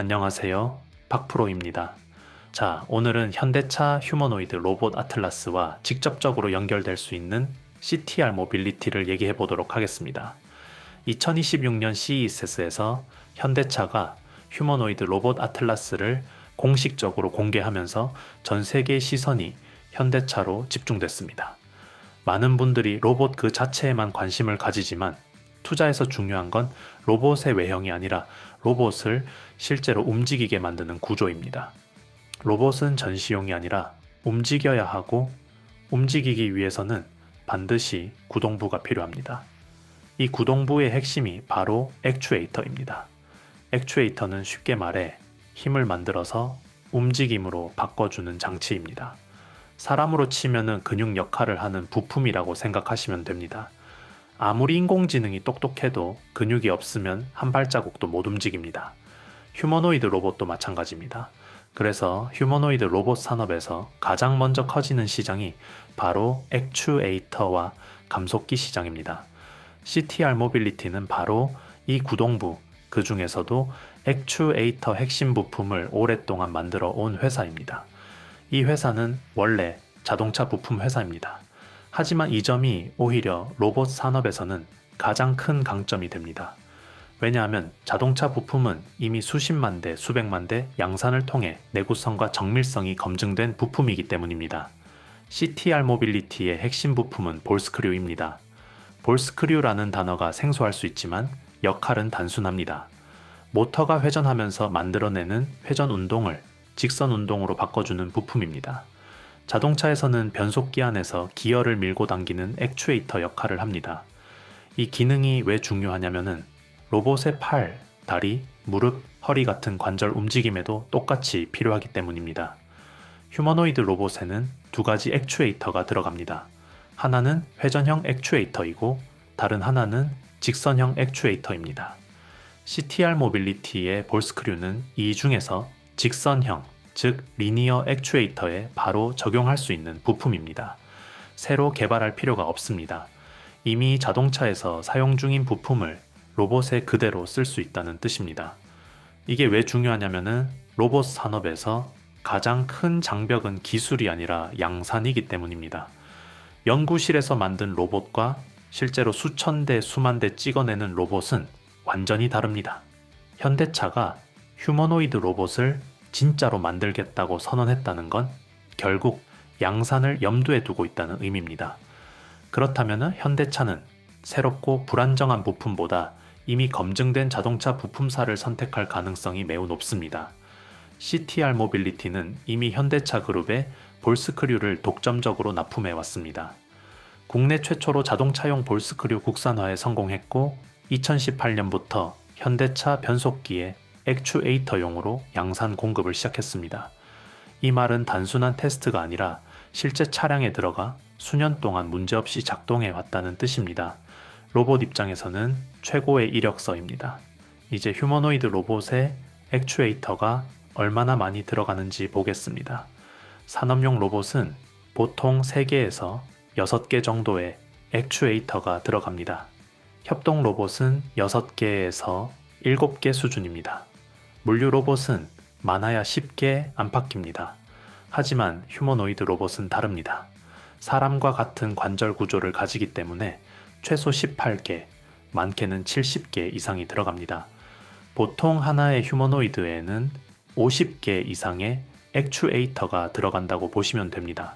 안녕하세요. 박프로입니다. 자, 오늘은 현대차 휴머노이드 로봇 아틀라스와 직접적으로 연결될 수 있는 CTR 모빌리티를 얘기해 보도록 하겠습니다. 2026년 CES에서 현대차가 휴머노이드 로봇 아틀라스를 공식적으로 공개하면서 전 세계의 시선이 현대차로 집중됐습니다. 많은 분들이 로봇 그 자체에만 관심을 가지지만 투자에서 중요한 건 로봇의 외형이 아니라 로봇을 실제로 움직이게 만드는 구조입니다. 로봇은 전시용이 아니라 움직여야 하고 움직이기 위해서는 반드시 구동부가 필요합니다. 이 구동부의 핵심이 바로 액추에이터입니다. 액추에이터는 쉽게 말해 힘을 만들어서 움직임으로 바꿔주는 장치입니다. 사람으로 치면은 근육 역할을 하는 부품이라고 생각하시면 됩니다. 아무리 인공지능이 똑똑해도 근육이 없으면 한 발자국도 못 움직입니다. 휴머노이드 로봇도 마찬가지입니다. 그래서 휴머노이드 로봇 산업에서 가장 먼저 커지는 시장이 바로 액추에이터와 감속기 시장입니다. CTR 모빌리티는 바로 이 구동부, 그 중에서도 액추에이터 핵심 부품을 오랫동안 만들어 온 회사입니다. 이 회사는 원래 자동차 부품 회사입니다. 하지만 이 점이 오히려 로봇 산업에서는 가장 큰 강점이 됩니다. 왜냐하면 자동차 부품은 이미 수십만 대, 수백만 대 양산을 통해 내구성과 정밀성이 검증된 부품이기 때문입니다. CTR 모빌리티의 핵심 부품은 볼스크류입니다. 볼스크류라는 단어가 생소할 수 있지만 역할은 단순합니다. 모터가 회전하면서 만들어내는 회전 운동을 직선 운동으로 바꿔주는 부품입니다. 자동차에서는 변속기 안에서 기어를 밀고 당기는 액추에이터 역할을 합니다. 이 기능이 왜 중요하냐면은 로봇의 팔, 다리, 무릎, 허리 같은 관절 움직임에도 똑같이 필요하기 때문입니다. 휴머노이드 로봇에는 두 가지 액추에이터가 들어갑니다. 하나는 회전형 액추에이터이고 다른 하나는 직선형 액추에이터입니다. CTR 모빌리티의 볼스크류는 이 중에서 직선형, 즉 리니어 액추에이터에 바로 적용할 수 있는 부품입니다. 새로 개발할 필요가 없습니다. 이미 자동차에서 사용 중인 부품을 로봇에 그대로 쓸 수 있다는 뜻입니다. 이게 왜 중요하냐면은 로봇 산업에서 가장 큰 장벽은 기술이 아니라 양산이기 때문입니다. 연구실에서 만든 로봇과 실제로 수천 대, 수만 대 찍어내는 로봇은 완전히 다릅니다. 현대차가 휴머노이드 로봇을 진짜로 만들겠다고 선언했다는 건 결국 양산을 염두에 두고 있다는 의미입니다. 그렇다면 현대차는 새롭고 불안정한 부품보다 이미 검증된 자동차 부품사를 선택할 가능성이 매우 높습니다. CTR 모빌리티는 이미 현대차 그룹에 볼스크류를 독점적으로 납품해 왔습니다. 국내 최초로 자동차용 볼스크류 국산화에 성공했고 2018년부터 현대차 변속기에 액추에이터용으로 양산 공급을 시작했습니다. 이 말은 단순한 테스트가 아니라 실제 차량에 들어가 수년 동안 문제없이 작동해 왔다는 뜻입니다. 로봇 입장에서는 최고의 이력서입니다. 이제 휴머노이드 로봇에 액추에이터가 얼마나 많이 들어가는지 보겠습니다. 산업용 로봇은 보통 3개에서 6개 정도의 액추에이터가 들어갑니다. 협동 로봇은 6개에서 7개 수준입니다. 물류 로봇은 많아야 10개 안팎입니다. 하지만 휴머노이드 로봇은 다릅니다. 사람과 같은 관절 구조를 가지기 때문에 최소 18개, 많게는 70개 이상이 들어갑니다. 보통 하나의 휴머노이드에는 50개 이상의 액추에이터가 들어간다고 보시면 됩니다.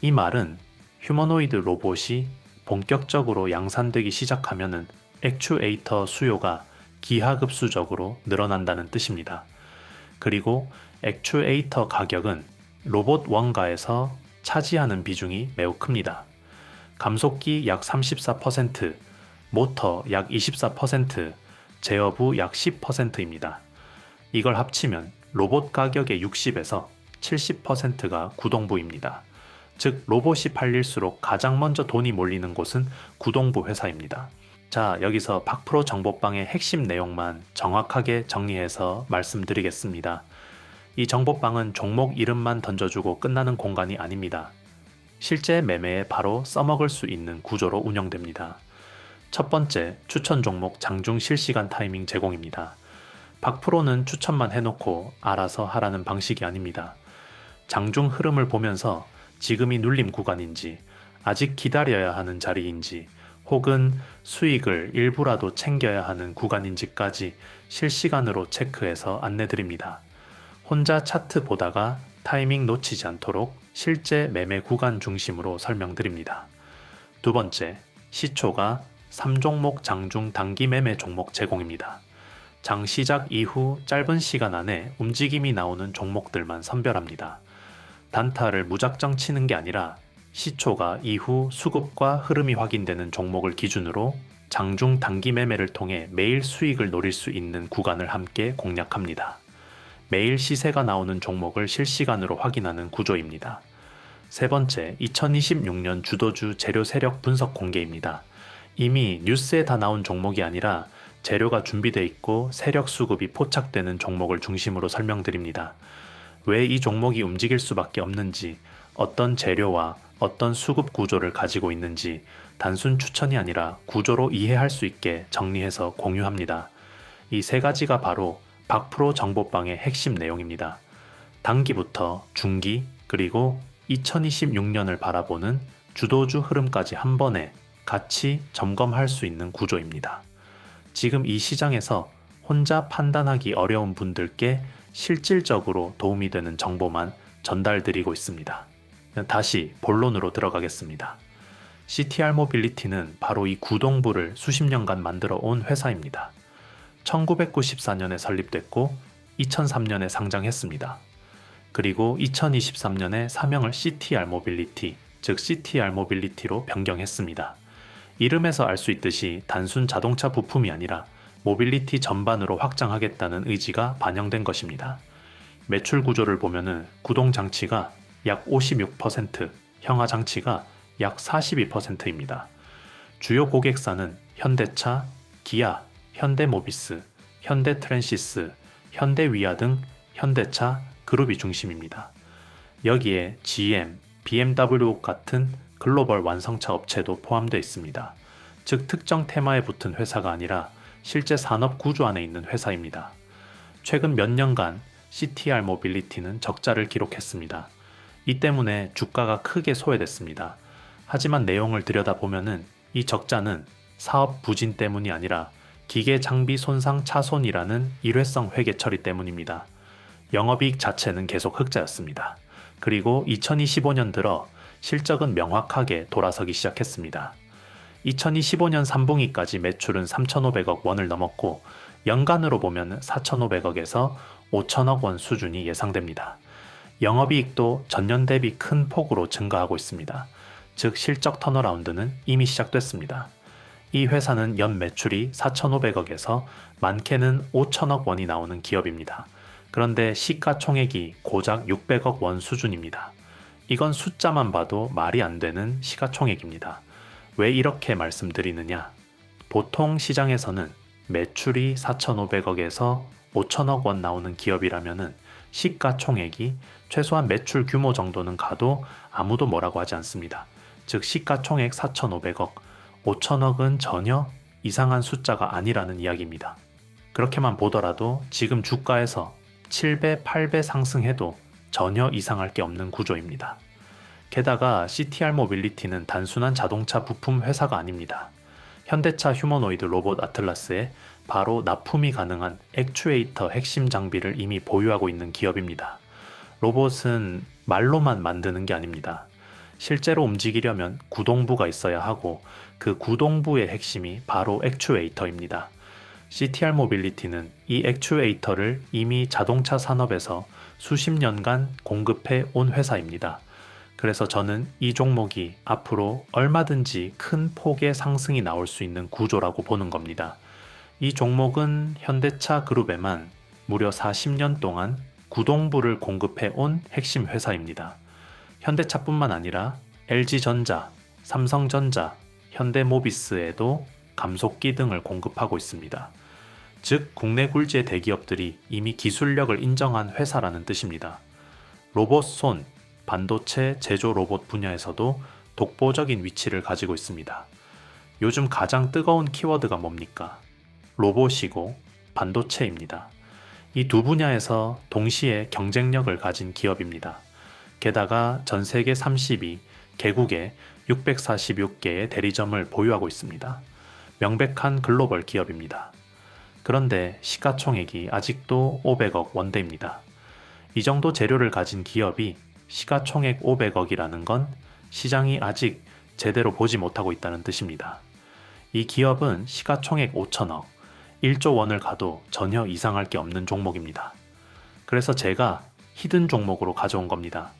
이 말은 휴머노이드 로봇이 본격적으로 양산되기 시작하면은 액추에이터 수요가 기하급수적으로 늘어난다는 뜻입니다. 그리고 액추에이터 가격은 로봇 원가에서 차지하는 비중이 매우 큽니다. 감속기 약 34%, 모터 약 24%, 제어부 약 10%입니다. 이걸 합치면 로봇 가격의 60에서 70%가 구동부입니다. 즉, 로봇이 팔릴수록 가장 먼저 돈이 몰리는 곳은 구동부 회사입니다. 자, 여기서 박프로 정보방의 핵심 내용만 정확하게 정리해서 말씀드리겠습니다. 이 정보방은 종목 이름만 던져주고 끝나는 공간이 아닙니다. 실제 매매에 바로 써먹을 수 있는 구조로 운영됩니다. 첫 번째, 추천 종목 장중 실시간 타이밍 제공입니다. 박프로는 추천만 해놓고 알아서 하라는 방식이 아닙니다. 장중 흐름을 보면서 지금이 눌림 구간인지 아직 기다려야 하는 자리인지 혹은 수익을 일부라도 챙겨야 하는 구간인지까지 실시간으로 체크해서 안내드립니다. 혼자 차트 보다가 타이밍 놓치지 않도록 실제 매매 구간 중심으로 설명드립니다. 두 번째, 시초가 3종목 장중 단기 매매 종목 제공입니다. 장 시작 이후 짧은 시간 안에 움직임이 나오는 종목들만 선별합니다. 단타를 무작정 치는 게 아니라 시초가 이후 수급과 흐름이 확인되는 종목을 기준으로 장중 단기 매매를 통해 매일 수익을 노릴 수 있는 구간을 함께 공략합니다. 매일 시세가 나오는 종목을 실시간으로 확인하는 구조입니다. 세 번째, 2026년 주도주 재료 세력 분석 공개입니다. 이미 뉴스에 다 나온 종목이 아니라 재료가 준비되어 있고 세력 수급이 포착되는 종목을 중심으로 설명드립니다. 왜 이 종목이 움직일 수밖에 없는지, 어떤 재료와 어떤 수급 구조를 가지고 있는지 단순 추천이 아니라 구조로 이해할 수 있게 정리해서 공유합니다. 이 세 가지가 바로 박프로 정보방의 핵심 내용입니다. 단기부터 중기 그리고 2026년을 바라보는 주도주 흐름까지 한 번에 같이 점검할 수 있는 구조입니다. 지금 이 시장에서 혼자 판단하기 어려운 분들께 실질적으로 도움이 되는 정보만 전달드리고 있습니다. 다시 본론으로 들어가겠습니다. CTR 모빌리티는 바로 이 구동부를 수십 년간 만들어 온 회사입니다. 1994년에 설립됐고 2003년에 상장했습니다. 그리고 2023년에 사명을 CTR 모빌리티, 즉 CTR 모빌리티로 변경했습니다. 이름에서 알 수 있듯이 단순 자동차 부품이 아니라 모빌리티 전반으로 확장하겠다는 의지가 반영된 것입니다. 매출 구조를 보면은 구동 장치가 약 56%, 형하 장치가 약 42%입니다. 주요 고객사는 현대차, 기아, 현대모비스, 현대트랜시스, 현대위아 등 현대차 그룹이 중심입니다. 여기에 GM, BMW 같은 글로벌 완성차 업체도 포함되어 있습니다. 즉 특정 테마에 붙은 회사가 아니라 실제 산업 구조 안에 있는 회사입니다. 최근 몇 년간 CTR 모빌리티는 적자를 기록했습니다. 이 때문에 주가가 크게 소외됐습니다. 하지만 내용을 들여다보면은 이 적자는 사업 부진 때문이 아니라 기계 장비 손상 차손이라는 일회성 회계 처리 때문입니다. 영업이익 자체는 계속 흑자였습니다. 그리고 2025년 들어 실적은 명확하게 돌아서기 시작했습니다. 2025년 3분기까지 매출은 3,500억 원을 넘었고 연간으로 보면 4,500억에서 5천억 원 수준이 예상됩니다. 영업이익도 전년 대비 큰 폭으로 증가하고 있습니다. 즉 실적 턴어라운드는 이미 시작됐습니다. 이 회사는 연 매출이 4,500억에서 많게는 5천억 원이 나오는 기업입니다. 그런데 시가총액이 고작 600억 원 수준입니다. 이건 숫자만 봐도 말이 안 되는 시가총액입니다. 왜 이렇게 말씀드리느냐? 보통 시장에서는 매출이 4,500억에서 5천억 원 나오는 기업이라면은 시가총액이 최소한 매출 규모 정도는 가도 아무도 뭐라고 하지 않습니다. 즉 시가총액 4,500억, 5천억은 전혀 이상한 숫자가 아니라는 이야기입니다. 그렇게만 보더라도 지금 주가에서 7배, 8배 상승해도 전혀 이상할 게 없는 구조입니다. 게다가 CTR 모빌리티는 단순한 자동차 부품 회사가 아닙니다. 현대차 휴머노이드 로봇 아틀라스에 바로 납품이 가능한 액추에이터 핵심 장비를 이미 보유하고 있는 기업입니다. 로봇은 말로만 만드는 게 아닙니다. 실제로 움직이려면 구동부가 있어야 하고 그 구동부의 핵심이 바로 액추에이터입니다. CTR 모빌리티는 이 액추에이터를 이미 자동차 산업에서 수십 년간 공급해 온 회사입니다. 그래서 저는 이 종목이 앞으로 얼마든지 큰 폭의 상승이 나올 수 있는 구조라고 보는 겁니다. 이 종목은 현대차 그룹에만 무려 40년 동안 구동부를 공급해 온 핵심 회사입니다. 현대차뿐만 아니라 LG전자, 삼성전자, 현대모비스에도 감속기 등을 공급하고 있습니다. 즉, 국내 굴지의 대기업들이 이미 기술력을 인정한 회사라는 뜻입니다. 로봇 손, 반도체 제조 로봇 분야에서도 독보적인 위치를 가지고 있습니다. 요즘 가장 뜨거운 키워드가 뭡니까? 로봇이고 반도체입니다. 이 두 분야에서 동시에 경쟁력을 가진 기업입니다. 게다가 전 세계 32 개국에 646개의 대리점을 보유하고 있습니다. 명백한 글로벌 기업입니다. 그런데 시가총액이 아직도 500억 원대입니다. 이 정도 재료를 가진 기업이 시가총액 500억이라는 건 시장이 아직 제대로 보지 못하고 있다는 뜻입니다. 이 기업은 시가총액 5천억, 1조 원을 가도 전혀 이상할 게 없는 종목입니다. 그래서 제가 히든 종목으로 가져온 겁니다.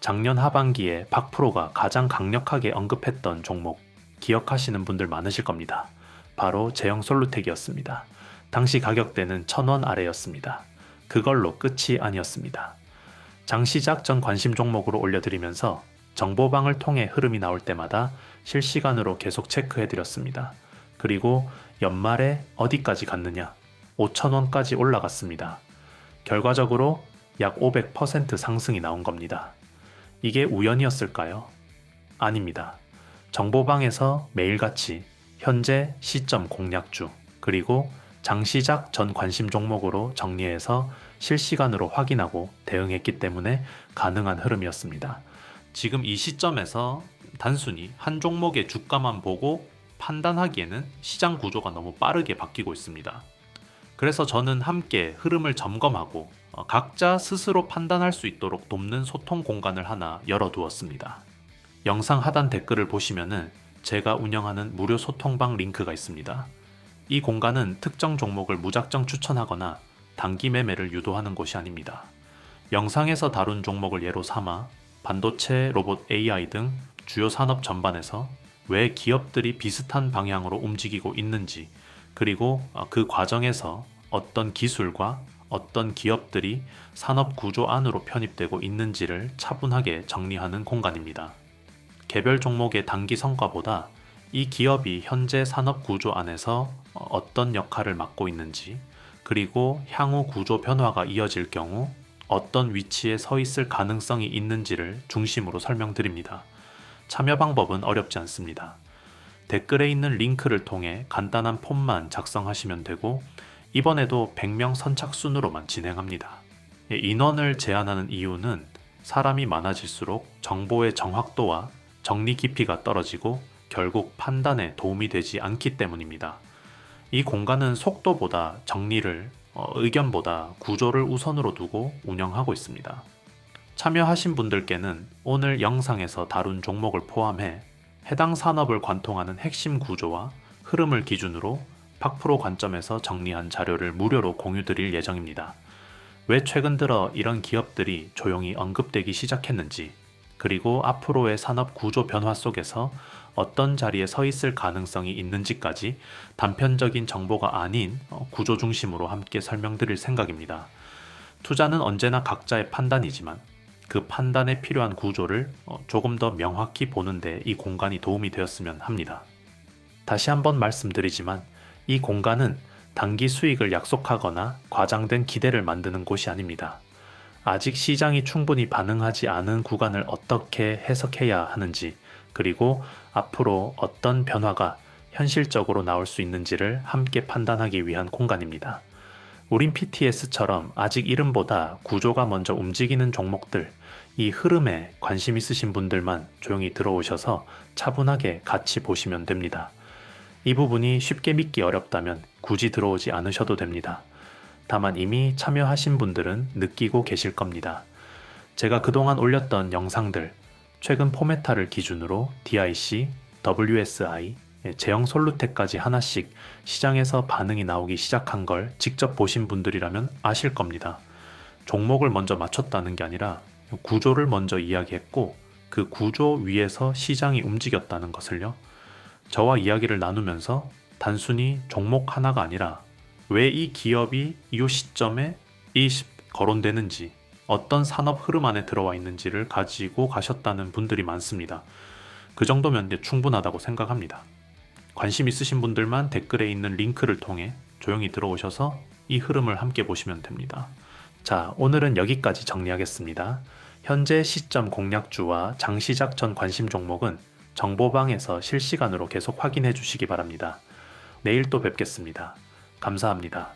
작년 하반기에 박 프로가 가장 강력하게 언급했던 종목 기억하시는 분들 많으실 겁니다. 바로 제형 솔루텍이었습니다. 당시 가격대는 1000원 아래였습니다. 그걸로 끝이 아니었습니다. 장시작 전 관심 종목으로 올려드리면서 정보방을 통해 흐름이 나올 때마다 실시간으로 계속 체크해드렸습니다. 그리고 연말에 어디까지 갔느냐? 5천원까지 올라갔습니다. 결과적으로 약 500% 상승이 나온 겁니다. 이게 우연이었을까요? 아닙니다. 정보방에서 매일같이 현재 시점 공략주 그리고 장시작 전 관심 종목으로 정리해서 실시간으로 확인하고 대응했기 때문에 가능한 흐름이었습니다. 지금 이 시점에서 단순히 한 종목의 주가만 보고 판단하기에는 시장 구조가 너무 빠르게 바뀌고 있습니다. 그래서 저는 함께 흐름을 점검하고 어, 각자 스스로 판단할 수 있도록 돕는 소통 공간을 하나 열어두었습니다. 영상 하단 댓글을 보시면은 제가 운영하는 무료 소통방 링크가 있습니다. 이 공간은 특정 종목을 무작정 추천하거나 단기 매매를 유도하는 곳이 아닙니다. 영상에서 다룬 종목을 예로 삼아 반도체, 로봇 AI 등 주요 산업 전반에서 왜 기업들이 비슷한 방향으로 움직이고 있는지 그리고 어, 그 과정에서 어떤 기술과 어떤 기업들이 산업 구조 안으로 편입되고 있는지를 차분하게 정리하는 공간입니다. 개별 종목의 단기 성과보다 이 기업이 현재 산업 구조 안에서 어, 어떤 역할을 맡고 있는지, 그리고 향후 구조 변화가 이어질 경우 어떤 위치에 서 있을 가능성이 있는지를 중심으로 설명드립니다. 참여 방법은 어렵지 않습니다. 댓글에 있는 링크를 통해 간단한 폼만 작성하시면 되고 이번에도 100명 선착순으로만 진행합니다. 예, 인원을 제한하는 이유는 사람이 많아질수록 정보의 정확도와 정리 깊이가 떨어지고 결국 판단에 도움이 되지 않기 때문입니다. 이 공간은 속도보다 정리를, 어, 의견보다 구조를 우선으로 두고 운영하고 있습니다. 참여하신 분들께는 오늘 영상에서 다룬 종목을 포함해 해당 산업을 관통하는 핵심 구조와 흐름을 기준으로 팍프로 관점에서 정리한 자료를 무료로 공유드릴 예정입니다. 왜 최근 들어 이런 기업들이 조용히 언급되기 시작했는지, 그리고 앞으로의 산업 구조 변화 속에서 어떤 자리에 서 있을 가능성이 있는지까지 단편적인 정보가 아닌 어, 구조 중심으로 함께 설명드릴 생각입니다. 투자는 언제나 각자의 판단이지만 그 판단에 필요한 구조를 어, 조금 더 명확히 보는데 이 공간이 도움이 되었으면 합니다. 다시 한번 말씀드리지만 이 공간은 단기 수익을 약속하거나 과장된 기대를 만드는 곳이 아닙니다. 아직 시장이 충분히 반응하지 않은 구간을 어떻게 해석해야 하는지, 그리고 앞으로 어떤 변화가 현실적으로 나올 수 있는지를 함께 판단하기 위한 공간입니다. 우린 PTS처럼 아직 이름보다 구조가 먼저 움직이는 종목들, 이 흐름에 관심 있으신 분들만 조용히 들어오셔서 차분하게 같이 보시면 됩니다. 이 부분이 쉽게 믿기 어렵다면 굳이 들어오지 않으셔도 됩니다. 다만 이미 참여하신 분들은 느끼고 계실 겁니다. 제가 그동안 올렸던 영상들, 최근 포메타를 기준으로 DIC, WSI, 제형 솔루텍까지 하나씩 시장에서 반응이 나오기 시작한 걸 직접 보신 분들이라면 아실 겁니다. 종목을 먼저 맞췄다는 게 아니라 구조를 먼저 이야기했고 그 구조 위에서 시장이 움직였다는 것을요. 저와 이야기를 나누면서 단순히 종목 하나가 아니라 왜 이 기업이 이 시점에 이 거론되는지 어떤 산업 흐름 안에 들어와 있는지를 가지고 가셨다는 분들이 많습니다. 그 정도면 충분하다고 생각합니다. 관심 있으신 분들만 댓글에 있는 링크를 통해 조용히 들어오셔서 이 흐름을 함께 보시면 됩니다. 자, 오늘은 여기까지 정리하겠습니다. 현재 시점 공략주와 장 시작 전 관심 종목은 정보방에서 실시간으로 계속 확인해 주시기 바랍니다. 내일 또 뵙겠습니다. 감사합니다.